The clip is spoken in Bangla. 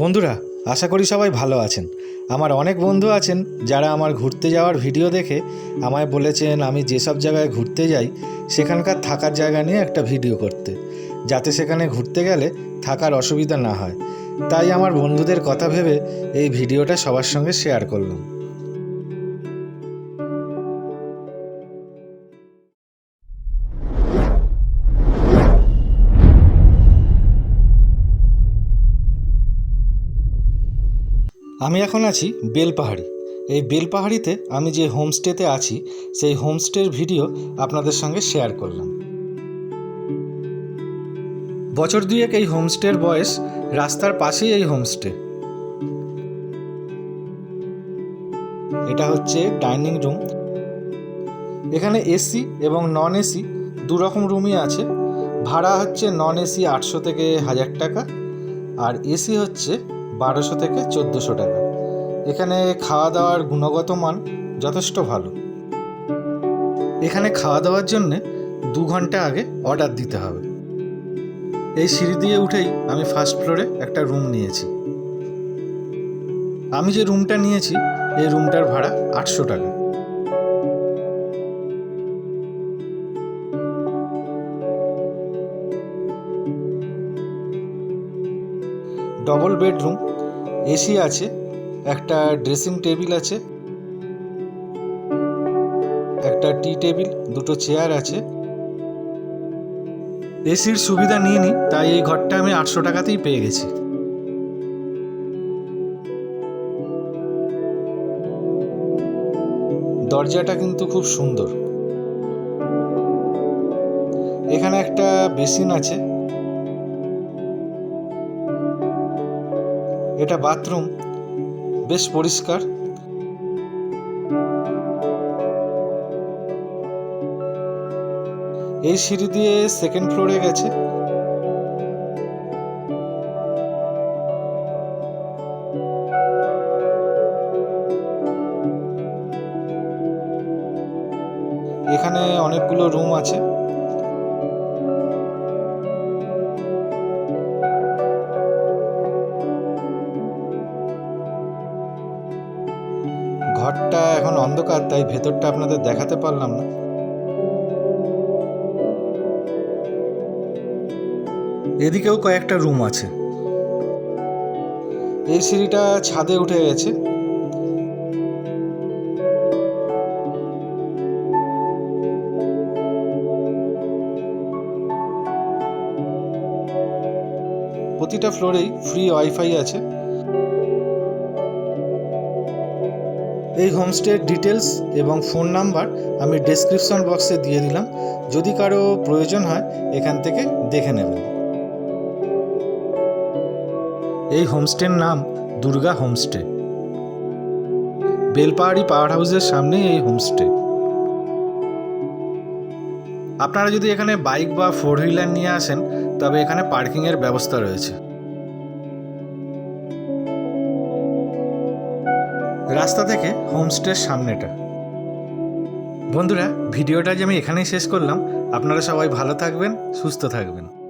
বন্ধুরা, আশা করি সবাই ভালো আছেন। আমার অনেক বন্ধু আছেন যারা আমার ঘুরতে যাওয়ার ভিডিও দেখে আমায় বলেছেন আমি যেসব জায়গায় ঘুরতে যাই, সেখানকার থাকার জায়গা নিয়ে একটা ভিডিও করতে। যাতে সেখানে ঘুরতে গেলে থাকার অসুবিধা না হয়। তাই আমার বন্ধুদের কথা ভেবে এই ভিডিওটা সবার সঙ্গে শেয়ার করলাম। আমি এখন আছি বেলপাহাড়ি। এই বেলপাহাড়িতে আমি যে হোমস্টেতে আছি, সেই হোমস্টের ভিডিও আপনাদের সঙ্গে শেয়ার করলাম। বছর দুয়েক এই হোমস্টের বয়স, রাস্তার পাশেই এই হোমস্টে। এটা হচ্ছে ডাইনিং রুম। এখানে এসি এবং নন এসি দু রকম রুমই আছে। ভাড়া হচ্ছে নন এসি আটশো থেকে হাজার টাকা, আর এসি হচ্ছে বারোশো থেকে চোদ্দোশো টাকা। এখানে খাওয়া দাওয়ার গুণগত মান যথেষ্ট ভালো। এখানে খাওয়া দাওয়ার জন্যে দু ঘণ্টা আগে অর্ডার দিতে হবে। এই সিঁড়ি দিয়ে উঠেই আমি ফার্স্ট ফ্লোরে একটা রুম নিয়েছি। আমি যে রুমটা নিয়েছি, এই রুমটার ভাড়া আটশো টাকা। ডবল বেডরুম এসি আছে, একটা ড্রেসিং টেবিল আছে, একটা টি টেবিল দুটো চেয়ার আছে। এসির সুবিধা নিয়ে নি, তাই এই ঘরটা আমি আটশো টাকাতেই পেয়ে গেছি। দরজাটা কিন্তু খুব সুন্দর। এখানে একটা বেসিন আছে এটা বাথরুম বেশ পরিষ্কার। এই সিঁড়ি দিয়ে সেকেন্ড ফ্লোরে গেছে। এখানে অনেকগুলো রুম আছে। ঘরটা এখন অন্ধকার তাই ভেতরটা আপনাদের দেখাতে পারলাম না। এদিকেও কয়েকটা রুম আছে। এই সিঁড়িটা ছাদে উঠে গেছে। প্রতিটা ফ্লোরেই ফ্রি ওয়াইফাই আছে। এই হোমস্টের ডিটেলস এবং ফোন নাম্বার আমি ডেসক্রিপশন বক্সে দিয়ে দিলাম। যদি কারও প্রয়োজন হয়, এখান থেকে দেখে নেবেন। এই হোমস্টের নাম দুর্গা হোমস্টে বেলপাহাড়ি পাওয়ার হাউসের সামনেই এই হোমস্টে আপনারা যদি এখানে বাইক বা ফোর হুইলার নিয়ে আসেন, তবে এখানে পার্কিংয়ের ব্যবস্থা রয়েছে। রাস্তা থেকে হোমস্টের সামনেটা। বন্ধুরা, ভিডিওটা যে আমি এখানেই শেষ করলাম। আপনারা সবাই ভালো থাকবেন, সুস্থ থাকবেন।